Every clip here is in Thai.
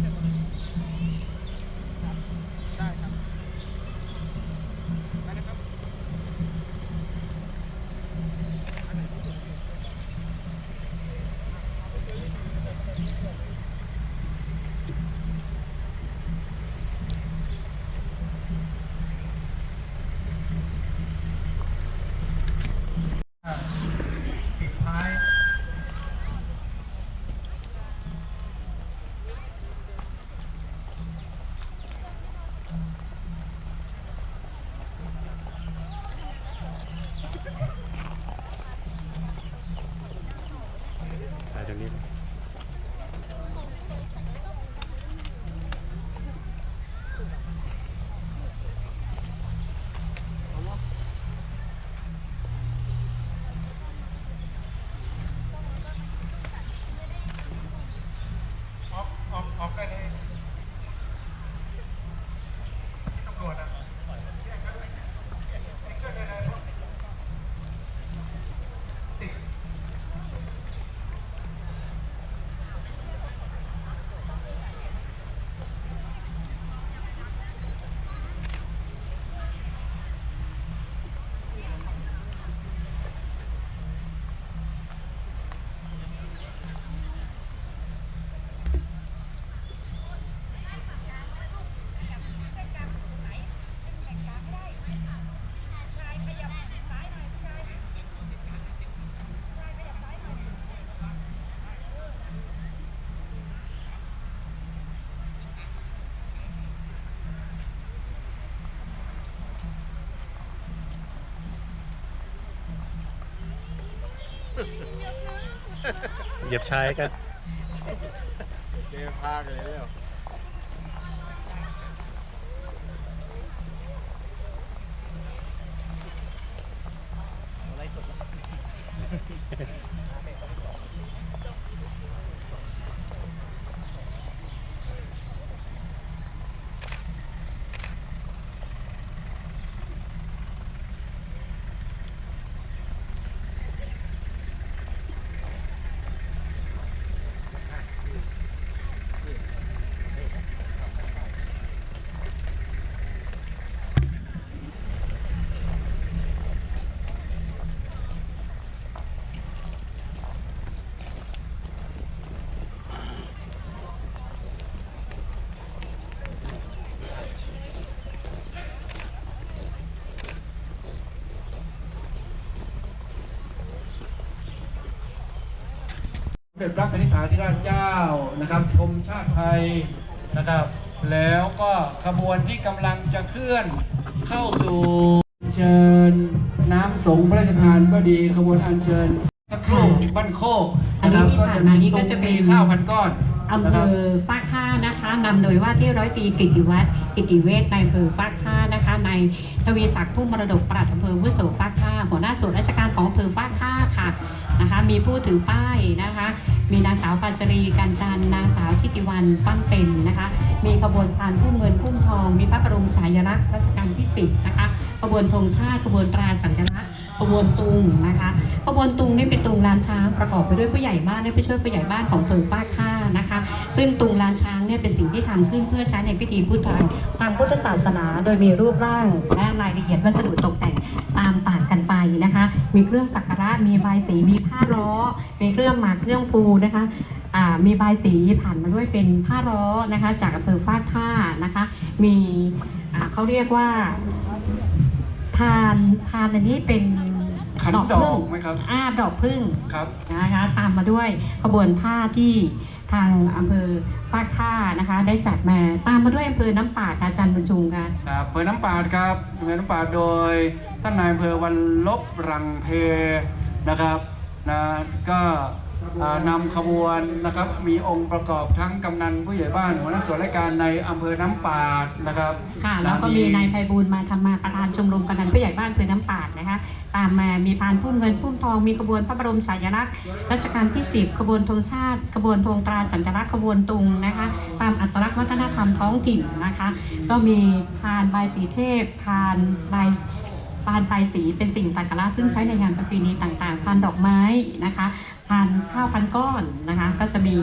เต็มหมดเลย เหยียบชายกัน เกพากันเลยแล้ว สม เด็จพระนิธิฐาธิราชเจ้านะครับชมชาติไทยนะครับ แล้วก็ขบวนที่กำลังจะเคลื่อนเข้าสู่เชิญน้ำสงฆ์พระราชทานก็ดีขบวนอัญเชิญสักครู่บ้านโคกอันนี้ที่ผ่านมานี่ก็จะเป็นมีข้าวพันก้อนอำเภนะครับอฟากท่านะคะนำโดยว่าที่ร้อยตรีกิติวัฒน์กิติเวชในอำเภอฟากท่านะคะในทวีศักดิ์ผู้มรดกปราด อำเภอวุโสฟากท่าหัวหน้าส่วนราชการของอำเภอฟากท่าค่ะนะคะมีผู้ถือป้ายนะคะ มีนางสาวปัจจรีกันจันนางสาวทิติวันฟั่นเป็นนะคะมีขบวนพานพุ่มเงินพุ่มทอง มีพระบรมฉายาลักษณ์รัชกาลที่สิบนะคะขบวนธงชาติขบวนตราสัญลักษณ์ ขบวนตุงนะคะขบวนตุงนี่เป็นตุงลานช้างประกอบไปด้วยผู้ใหญ่บ้านและผู้ช่วยผู้ใหญ่บ้านของเภอฟากท่านะคะ ซึ่งตุงลานช้างเนี่ยเป็นสิ่งที่ทำขึ้นเพื่อใช้ในพิธีพุทธาตามพุทธศาสนา โดยมีรูปร่างและรายละเอียดวัสดุตกแต่งตามต่างกันไปนะคะ มีเครื่องสักการะมีใบสีมีผ้าล้อ มีเครื่องหมากเครื่องปูนะคะมีใบสีผ่านมาด้วยเป็นผ้าล้อนะคะ จากอำเภอฟากท่านะคะ มีเขาเรียกว่า พานพานอันนี้เป็นขันดพึ่องกไหมครับอ่าดอกพึ่งครับนะคะตามมาด้วยขบวนผ้าที่ทางอำเภอปากท่านะคะ ได้จัดมาตามมาด้วยอำเภอน้ำป่าดค่ะอาจันบุญชุมค่ะครับอำเภอน้ำปาดครับอำเภอน้ำปาดโดยท่านนายอำเภอวันลบรังเพนะครับนะก็อ่า นำขบวนนะครับมีองค์ประกอบทั้งกำนันผู้ใหญ่บ้านหัวหน้าส่วนราชการในอำเภอน้ำปาดนะครับค่ะแล้วก็มีนายไพบูลย์มาทำมาประธานชมรมกำนันผู้ใหญ่บ้านอำเภอน้ำป่าดนะคะตามมามีพานพุ่มเงินพุ่มทองมีขบวนพระบรมฉายาลักษณ์รัชกาลที่ 10 ขบวนธงชาติ ขบวนธงตราสัญลักษณ์ขบวนตุงนะคะตามอัตลักษณ์วัฒนธรรมท้องถิ่นนะคะ ก็มีพานใบายสีเทพพานใบายพานใบายสีเป็นสิ่งสักการะซึ่งใช้ในงานประเพณีต่างๆพานดอกไม้นะคะ พานข้าวพันก้อนนะคะ ก็จะมี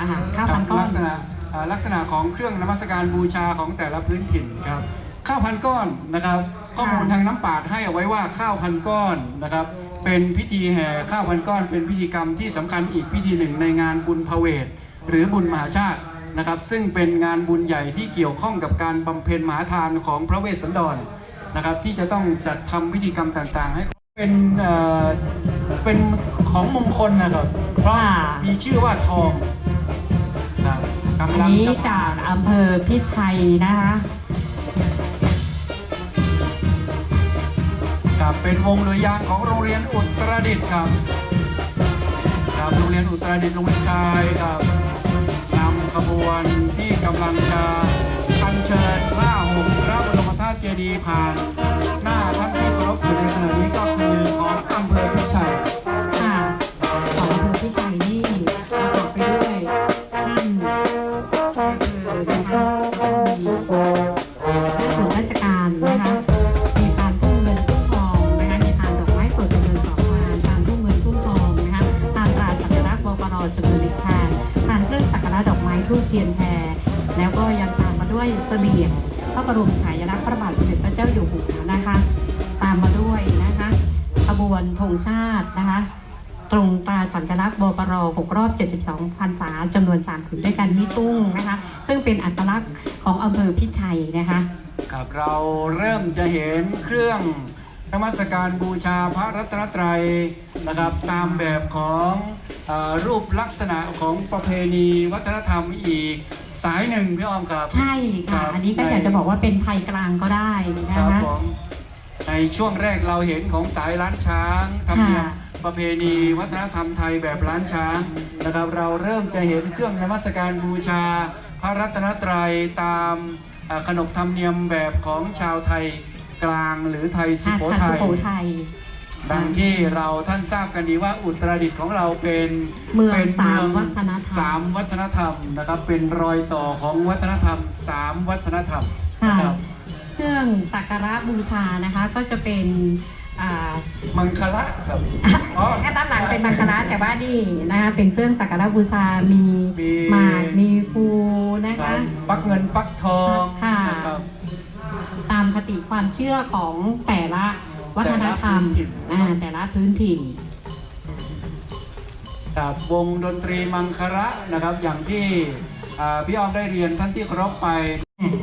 อาหารข้าวพันก้อน ลักษณะอ่าลักษณะของเครื่องนมัสการบูชาของแต่ละพื้นถิ่นครับข้าวพันก้อนนะครับข้อมูลทางน้ำปาดให้เอาไว้ว่าข้าวพันก้อนนะครับ เป็นพิธีแห่ข้าวพันก้อน เป็นพิธีกรรมที่สำคัญอีกพิธีหนึ่งในงานบุญพเวทหรือบุญมหาชาตินะครับ ซึ่งเป็นงานบุญใหญ่ที่เกี่ยวข้องกับการบำเพ็ญมหาทานของพระเวสสันดรนะครับ ที่จะต้องจัดทำพิธีกรรมต่างๆ ให้เป็นเอ่อเป็น ของมงคลนะครับ เพราะค่ะมีชื่อว่าทองครับอันกำลังนี้จะจากอำเภอพิชัยนะคะครับเป็นวงเรือยางของโรงเรียนอุตรดิตถ์ครับครับโรงเรียนอุตรดิตถ์โรงเรียนชายครับนำขบวนที่กำลังจะอัญเชิญพระห่มพระบรมธาตุเจดีย์ผ่าน หน้าท่านที่เคารพอยู่ในขณะนี้ก็คือของอำเภอพิชัย วนธงชาตินะคะ ตรงตราสัญลักษณ์บปร6รอบ 72พรรษาจำนวน3ผืนด้วยกันมีตุ้งนะคะ ซึ่งเป็นอัตลักษณ์ของอำเภอพิชัยนะคะครับเราเริ่มจะเห็นเครื่องนมัสการบูชาพระรัตนตรัยนะครับ ตามแบบของเออรูปลักษณะของประเพณีวัฒนธรรมอีกสายหนึ่งพี่อ้อมครับ ใช่ครัค่ะบอันนี้ก็อยากจะบอกว่าเป็นไทยกลางก็ได้คนะรับคะผมใน ช่วงแรกเราเห็นของสายล้านช้างทำเนียมค่ะประเพณีวัฒนธรรมไทยแบบล้านช้างนะครับเราเริ่มจะเห็นเครื่องนมัสการบูชา พระรัตนตรัยตามเอ่อขนบธรรมเนียมแบบของชาวไทยกลางหรือไทยสุโขค่ะทัสุยโขทัยดังที่เราท่านทราบกันดีว่าอุตรดิตถ์ของเราเป็นเมืองป็นสามวัฒนธรรมสามวัฒนธรรมนะครับเป็นรอยต่อของวัฒนธรรมสามวัฒนธรรมค่ะนะครับเครื่อง สักการะบูชานะคะก็จะเป็นอ่ามังคละครับอ๋อแค่ด้านหลังเป็นมังคลาแต่ว่านี่นะคะเป็นเครื่องสักการะบูชา มีมีหมากมีภูนะคะฟักเงินฟักทองค่ะนะครับตามคติความเชื่อของแต่ละวัฒนธรรมแต่ละพื้นถิ่นอ่าแต่ละพื้นถิ่นครับวงดนตรีมังคละนะครับอย่างที่อ่า พี่อ้อมได้เรียนท่านที่เคารพไป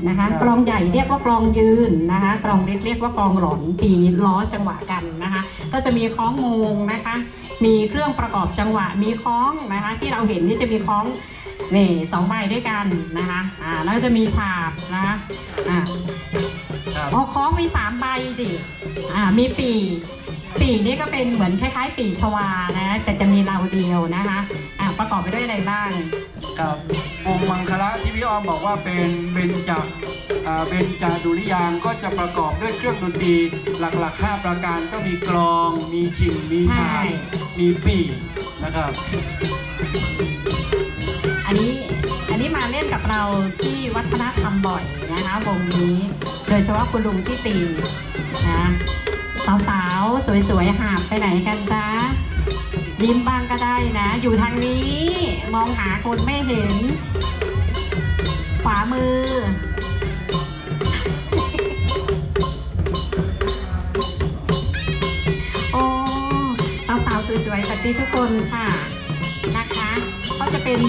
นะคะกลองใหญ่เรียกว่ากลองยืนนะคะกลองเล็กเรียกว่ากลองหลอนปีล้อจังหวะกันนะคะ ก็จะมีคล้องโมงนะคะ มีเครื่องประกอบจังหวะมีคล้องนะคะ ที่เราเห็นนี่จะมีคล้องนี่สองใบด้วยกันนะคะอ่าแล้วก็จะมีฉาบนะคะอ่า ครับ อ๋อคล้องมีสามใบดิอ่ามีปีปีนี่ก็เป็นเหมือนคล้ายๆ ปีชวานะ แต่จะมีเราเดียวนะคะอ่าประกอบไปด้วยอะไรบ้าง กับวงมังคละที่พี่อ้อมบอกว่าเป็นเบญจอ่าเบญจดุริยางค์ก็จะประกอบด้วยเครื่องดนตรีหลักๆ 5 ประการก็มีกลอง มีชิงมีใช่ฉาบมีปีนะครับอันนี้อันนี้มา เราที่วัฒนธรรมบ่อยนะคะวงนี้ โดยเฉพาะคุณลุงที่ตีนะสาวๆ สวยๆหาบไปไหนกันจ๊ะยิ้มบ้างก็ได้นะ อยู่ทางนี้มองหาคนไม่เห็น ขวามือ โอ้สาวๆสวยๆแบบนี้ทุกคนค่ะ ก็จะเป็น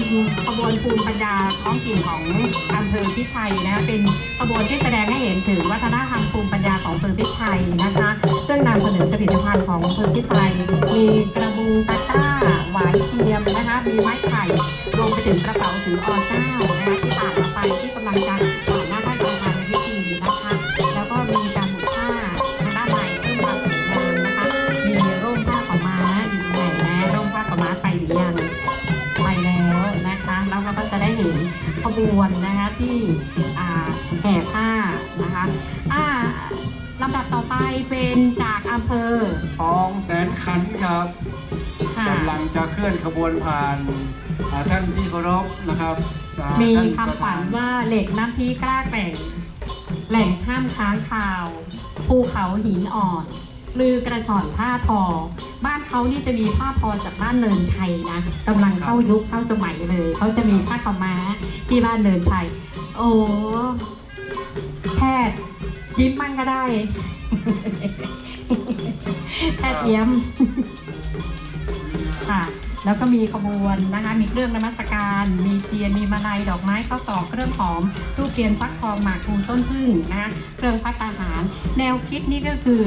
ขบวนภูมิปัญญาท้องถิ่นของอำเภอพิชัยนะคะเป็นขบวนที่แสดงให้เห็นถึงวัฒนธรรมภูมิปัญญาของอำเภอพิชัยนะคะซึ่งนำเสนอผลิตภัณฑ์ของอำเภอพิชัยมีกระบุงตะกร้าหวายเทียมนะคะมีไม้ไผ่รวมไปถึงกระเป๋าถืออเจ้านะคะที่ผ่านมาไปที่กำลังจะ วนนะคะที่อ่าแห่ผ้านะคะอ่าลำดับต่อไปเป็นจากอำเภอทองแสนขันครับค่ะกำลังจะเคลื่อนขบวนผ่านอ่าท่านที่เคารพนะครับอ่ามีท่านคำขวัญว่าเหล็กน้ำพีกล้าแกร่งแหล่งห้ามค้างคาว ภูเขาหินอ่อนลือกระชอนผ้าทอ บ้านเขานี่จะมีผ้าทอจากบ้านเนินชัยนะกำลังเข้ายุคเข้าสมัยเลยเขาจะมีผ้าขาวม้าที่บ้านเนินชัยโอ้แพทย์ยิ้มมั่งก็ได้ แพทย์เยี่ยมค่ะ แล้วก็มีขบวนนะคะ มีเครื่องนมัสการ มีเทียน มีมาลัยดอกไม้ข้าวตอกเครื่องหอมทูบเทียนฟักทองหมากทูต้นพึ่งนะคะเครื่องพัตตาหาร แนวคิดนี่ก็คือ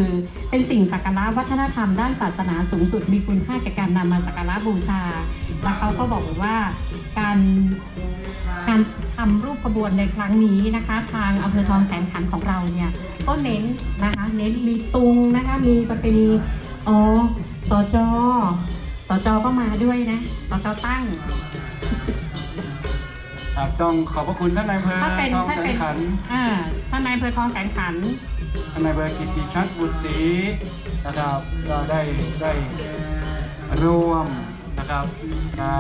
เป็นสิ่งสักการะวัฒนธรรมด้านศาสนาสูงสุด มีคุณค่าแก่การนำมาสักการะบูชา แล้วเขาก็บอกว่าการการทำรูปขบวนในครั้งนี้นะคะ ทางอำเภอทองแสนขันของเราเนี่ยก็เน้นนะคะ เน้นมีตุงนะคะ มีประเพณีอ๋อสจ สจก็มาด้วยนะสจตั้ง ครับต้องขอบพระคุณท่านนายอำเภอถ้าเป็นทองถ้าแสนเป็นขันธ์อ่าท่านนายอำเภอทองแสนขันธ์ท่านนายอำเภอกิตติชัดบุตรศรีนะครับก็ได้ได้ร่วมนะครับอ่า